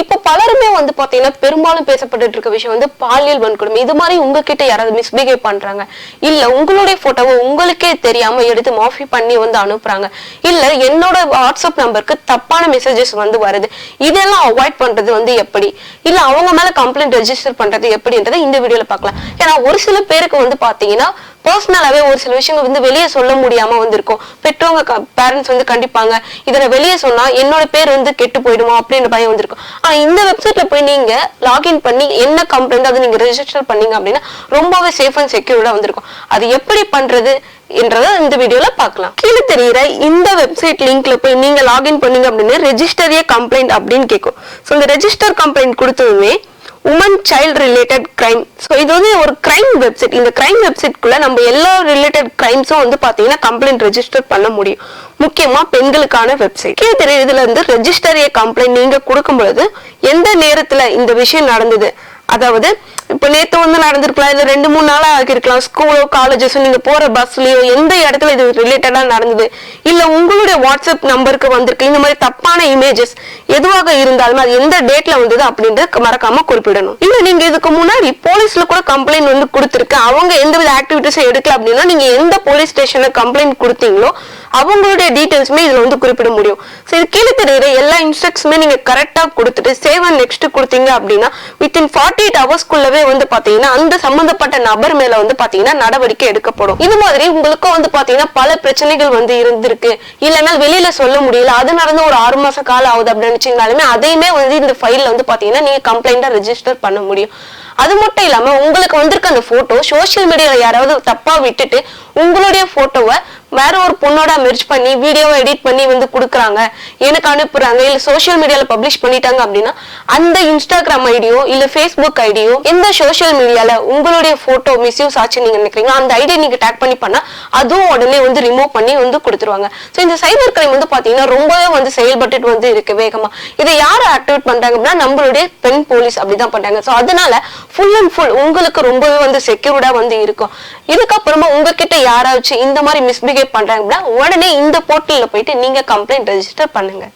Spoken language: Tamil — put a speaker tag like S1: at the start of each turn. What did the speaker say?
S1: இப்போ பலருமே வந்து பாத்தீங்கன்னா பெரும்பாலும் பேசப்பட்டு இருக்க விஷயம் வந்து பாலியல் வன்கொடுமை. இது மாதிரி உங்ககிட்ட யாராவது மிஸ்பிஹேவ் பண்றாங்க? இல்ல உங்களுடைய போட்டோவை உங்களுக்கே தெரியாம எடுத்து மாஃபி பண்ணி வந்து அனுப்புறாங்க. இல்ல என்னோட வாட்ஸ்அப் நம்பருக்கு தப்பான மெசேஜஸ் வந்து வருது. இதெல்லாம் அவாய்ட் பண்றது வந்து எப்படி? இல்ல அவங்க மேல கம்ப்ளைண்ட் ரெஜிஸ்டர் பண்றது எப்படின்றத இந்த வீடியோல பார்க்கலாம். ஏன்னா ஒரு சில பேருக்கு வந்து பாத்தீங்கன்னா பர்சனலாகவே ஒரு சில விஷயங்கள் வந்து வெளியே சொல்ல முடியாமல் வந்திருக்கும். பெற்றவங்க பேரண்ட்ஸ் வந்து கண்டிப்பாங்க. இதை நான் வெளியே சொன்னால் என்னோட பேர் வந்து கெட்டு போயிடுமா அப்படின்ற பயம் வந்திருக்கும். ஆனால் இந்த வெப்சைட்ல போய் நீங்கள் லாகின் பண்ணி என்ன கம்ப்ளைண்ட் அதை நீங்கள் ரெஜிஸ்டர் பண்ணீங்க அப்படின்னா ரொம்பவே சேஃப் அண்ட் செக்யூர்டாக வந்திருக்கும். அது எப்படி பண்ணுறது என்றத இந்த வீடியோல பார்க்கலாம். கீழே தெரிகிற இந்த வெப்சைட் லிங்க்ல போய் நீங்க லாகின் பண்ணீங்க அப்படின்னு ரெஜிஸ்டர் ஏ கம்ப்ளைண்ட் அப்படின்னு கேட்கும் ஸோ இந்த register complaint கொடுத்ததுமே woman child related crime so இது வந்து ஒரு கிரைம் வெப்சைட் இந்த கிரைம் வெப்சைட்குள்ள நம்ம எல்லா ரிலேட்டட் கிரைம்ஸும் வந்து பார்த்தீங்கன்னா கம்ப்ளைண்ட் ரெஜிஸ்டர் பண்ண முடியும். முக்கியமாக பெண்களுக்கான வெப்சைட் கீழே தெரியுதுல இருந்து ரெஜிஸ்டர் ஏ கம்ப்ளைண்ட் நீங்கள் கொடுக்கும் பொழுது எந்த நேரத்தில் இந்த விஷயம் நடந்தது? அதாவது இப்போ நேற்று வந்து நடந்திருக்கலாம். இல்லை ரெண்டு மூணு நாளாக ஆகிருக்கலாம் ஸ்கூலோ காலேஜஸ் நீங்கள் போகிற பஸ்லேயோ எந்த இடத்துல இது ரிலேட்டடாக நடந்தது? இல்லை உங்களுடைய வாட்ஸ்அப் நம்பருக்கு வந்திருக்கு. இந்த மாதிரி தப்பான இமேஜஸ் எதுவாக இருந்தாலும் அது எந்த டேட்ல வந்தது அப்படின்றத மறக்காம குறிப்பிடணும். இல்லை நீங்கள் இதுக்கு முன்னாடி போலீஸில் கூட கம்ப்ளைண்ட் வந்து கொடுத்துருக்கு அவங்க எந்த வித ஆக்டிவிட்டிஸும் எடுக்கல அப்படின்னா நீங்கள் எந்த போலீஸ் ஸ்டேஷனில் கம்ப்ளைண்ட் கொடுத்தீங்களோ அவங்களுடைய டீட்டெயில்ஸுமே இதில் வந்து குறிப்பிட முடியும். ஸோ இது கீழே தெரியுற எல்லா இன்ஸ்ட்ரக்ஷனுமே நீங்கள் கரெக்டாக கொடுத்துட்டு சேவ் அண்ட் நெக்ஸ்ட் கொடுத்தீங்க அப்படின்னா வித்தின் ஃபார்ட்டி எயிட் ஹவர்ஸ்க்குள்ளவே வந்து பார்த்தீங்கன்னா அந்த சம்மந்தப்பட்ட நபர் மேலே வந்து பார்த்தீங்கன்னா நடவடிக்கை எடுக்கப்படும். இது மாதிரி உங்களுக்கும் வந்து பார்த்தீங்கன்னா பல பிரச்சனைகள் வந்து இருந்திருக்கு. இல்லைன்னா வெளியில சொல்ல முடியல. அது நடந்து ஒரு ஆறு மாச காலம் ஆகுது அப்படின்னு நினைச்சீங்கனாலுமே அதையுமே வந்து இந்த ஃபைல்ல வந்து பாத்தீங்கன்னா நீங்க கம்ப்ளைண்டா ரெஜிஸ்டர் பண்ண முடியும். அது மட்டும் இல்லாம உங்களுக்கு வந்திருக்க அந்த போட்டோ சோஷியல் மீடியால யாராவது தப்பா விட்டுட்டு உங்களுடைய போட்டோவை வேற ஒரு பொண்ணோட மெர்ஜ் பண்ணி வீடியோவை எடிட் பண்ணி வந்து கொடுக்குறாங்க எனக்கு அனுப்புறாங்க இல்ல சோஷியல் மீடியால பப்ளிஷ் பண்ணிட்டாங்க அப்படின்னா அந்த இன்ஸ்டாகிராம் ஐடியோ இல்ல ஃபேஸ்புக் ஐடியோ எந்த சோஷியல் மீடியால உங்களுடைய போட்டோ மிஸ்யூஸ் ஆச்சு நீங்க நினைக்கிறீங்க அந்த ஐடியை நீங்க டேக் பண்ணி பண்ணா அதுவும் உடனே வந்து ரிமூவ் பண்ணி வந்து கொடுத்துருவாங்க. ஸோ இந்த சைபர் கிரைம் வந்து பாத்தீங்கன்னா ரொம்பவே வந்து செயல்பட்டுட்டு வந்து இருக்கு வேகமா. இதை யார் ஆக்டிவேட் பண்றாங்க அப்படின்னா நம்மளுடைய பெண் போலீஸ் அப்படிதான் பண்றாங்க. ஸோ அதனால ஃபுல் அண்ட் ஃபுல் உங்களுக்கு ரொம்பவே வந்து செக்யூர்டா வந்து இருக்கும். இதுக்கப்புறமா உங்ககிட்ட யாராச்சும் இந்த மாதிரி மிஸ்பிஹேவ் பண்றாங்க அப்படின்னா உடனே இந்த போர்ட்டல்ல போயிட்டு நீங்க கம்ப்ளைண்ட் ரெஜிஸ்டர் பண்ணுங்க.